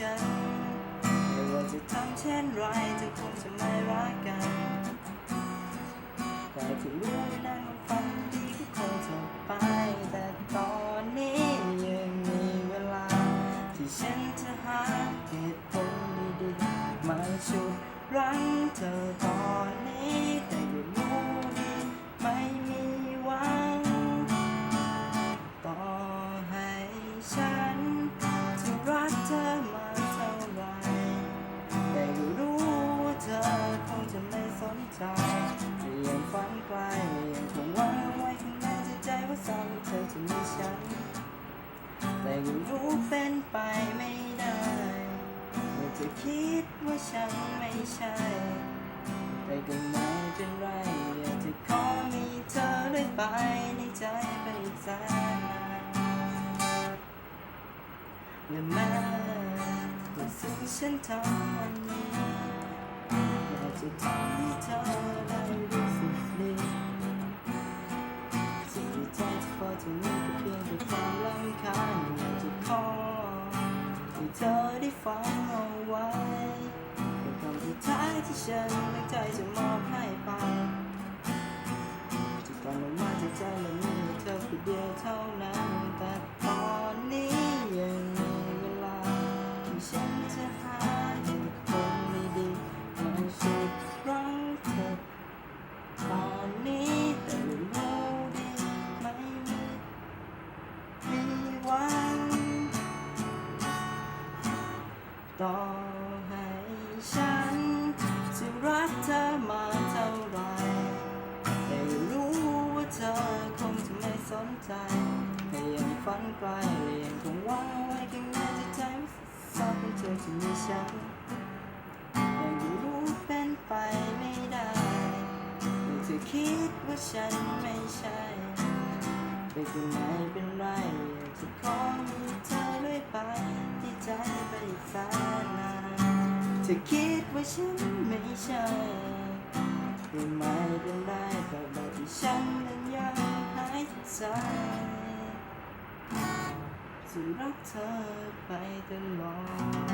ฉันไม่ว่าจะทำเช่นไรเธอคงจะไม่รักกัน แต่ที่รู้ไว้นานว่าฝันดีก็คงจบไป แต่ตอนนี้ยังมีเวลา ที่ฉันจะหาเหตุผลดีๆมาชุดรั้งเธอต่อ ฉัน แต่ก็รู้เป็นไปไม่ได้เมื่อเธอคิดว่าฉันไม่ใช่ แต่ก็ไม่เป็นไรอยากจะขอมีเธอได้ไปในใจไปอีกแสนนานและแม้ว่าสิ่งฉันทำวัน เธอได้ฟังเอาไว้เป็นคำสุดท้ายที่ฉันตั้งใจจะมอบให้ไปจะตอนออกมาจากใจและมีเธอคนเดียวเท่านั้น ต่อให้ฉันจะรักเธอมาเท่าไรแต่รู้ว่าเธอคงจะไม่สนใจแต่ยังฝันไกลยังคงหวังไว้ข้างในจิตใจว่าสักวันเธอจะมีฉันแต่รู้เป็นไปไม่ได้เมื่อเธอคิดว่าฉันไม่ใช่แต่ก็ไม่เป็นไรอยากจะขอมีเธ เธอคิดว่าฉันไม่ใช่ก็ไม่เป็นไรแต่แบบที่ฉันนั้นยังหายใจจะรักเธอไปตลอด